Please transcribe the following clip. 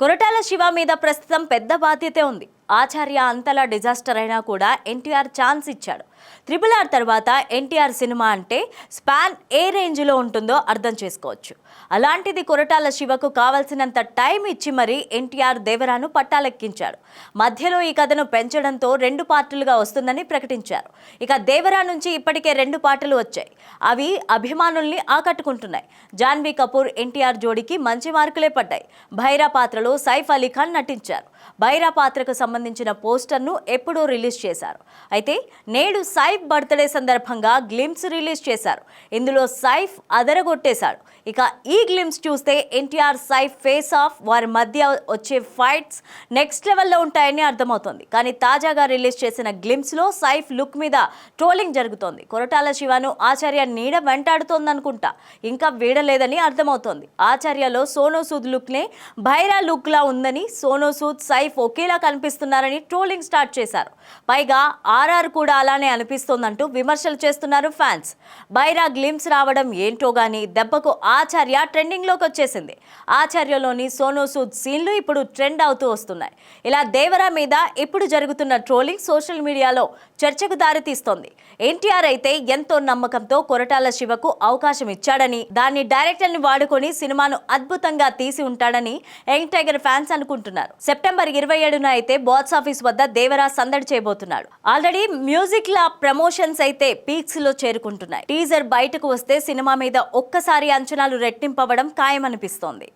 కొరటాల శివ మీద ప్రస్తుతం పెద్ద బాధ్యతే ఉంది. ఆచార్య అంతలా డిజాస్టర్ అయినా కూడా ఎన్టీఆర్ ఛాన్స్ ఇచ్చాడు. త్రిపుల్ ఆర్ తర్వాత ఎన్టీఆర్ సినిమా అంటే స్పాన్ ఏ రేంజ్లో ఉంటుందో అర్థం చేసుకోవచ్చు. అలాంటిది కొరటాల శివకు కావలసినంత టైం ఇచ్చి మరీ ఎన్టీఆర్ దేవరాను పట్టాలెక్కించాడు మధ్యలో ఈ కథను పెంచడంతో రెండు పార్టులుగా వస్తుందని ప్రకటించారు. ఇక దేవరా నుంచి ఇప్పటికే రెండు పాటలు వచ్చాయి. అవి అభిమానుల్ని ఆకట్టుకుంటున్నాయి. జాన్వీ కపూర్ ఎన్టీఆర్ జోడీకి మంచి మార్కులే పడ్డాయి. భైరా పాత్రలో సైఫ్ అలీ ఖాన్ నటించారు. భైరా పాత్రకు సంబంధించిన పోస్టర్ను ఎప్పుడూ రిలీజ్ చేశారు. అయితే నేడు సైఫ్ బర్త్డే సందర్భంగా గ్లిమ్స్ రిలీజ్ చేశారు. ఇందులో సైఫ్ అదరగొట్టేశాడు. ఇక ఈ గ్లిమ్స్ చూస్తే ఎన్టీఆర్ సైఫ్ ఫేస్ ఆఫ్ వారి మధ్య వచ్చే ఫైట్స్ నెక్స్ట్ లెవెల్లో ఉంటాయని అర్థమవుతోంది. కానీ తాజాగా రిలీజ్ చేసిన గ్లిమ్స్లో సైఫ్ లుక్ మీద ట్రోలింగ్ జరుగుతోంది. కొరటాల శివను ఆచార్య నీడ వెంటాడుతోందనుకుంటా. ఇంకా వీడలేదని అర్థమవుతోంది. ఆచార్యలో సోనో సూద్ లుక్నే భైరా లుక్లా ఉందని సోనో సూద్ సైఫ్ ఒకేలా కనిపిస్తున్నారని ట్రోలింగ్ స్టార్ట్ చేశారు. పైగా ఆర్ఆర్ కూడా అలానే కనిపిస్తోందంటూ విమర్శలు చేస్తున్నారు ఫ్యాన్స్. బైరా గ్లిమ్స్ రావడం ఏంటో గాని దెబ్బకు ఆచార్య ట్రెండింగ్లోకి వచ్చేసింది. ఆచార్యలోని సోనో సూద్ సీన్లు ఇప్పుడు ట్రెండ్ అవుతూ వస్తున్నాయి. ఇలా దేవరా మీద ఇప్పుడు జరుగుతున్న ట్రోలింగ్ సోషల్ మీడియాలో చర్చకు దారితీస్తోంది ఎన్టీఆర్ అయితే ఎంతో నమ్మకంతో కొరటాల శివకు అవకాశం ఇచ్చాడని దాన్ని డైరెక్టర్ని వాడుకొని సినిమాను అద్భుతంగా తీసి ఉంటాడని యంగ్ టైగర్ ఫ్యాన్స్ అనుకుంటున్నారు. సెప్టెంబర్ ఇరవై ఏడున అయితే బాక్స్ ఆఫీస్ వద్ద దేవరా సందడి చేయబోతున్నాడు. ఆల్రెడీ మ్యూజిక్ లా ప్రమోషన్స్ అయితే పీక్స్లో చేరుకుంటున్నాయి. టీజర్ బయటకు వస్తే సినిమా మీద ఒక్కసారి అంచనాలు రెట్టింపవడం ఖాయమనిపిస్తోంది.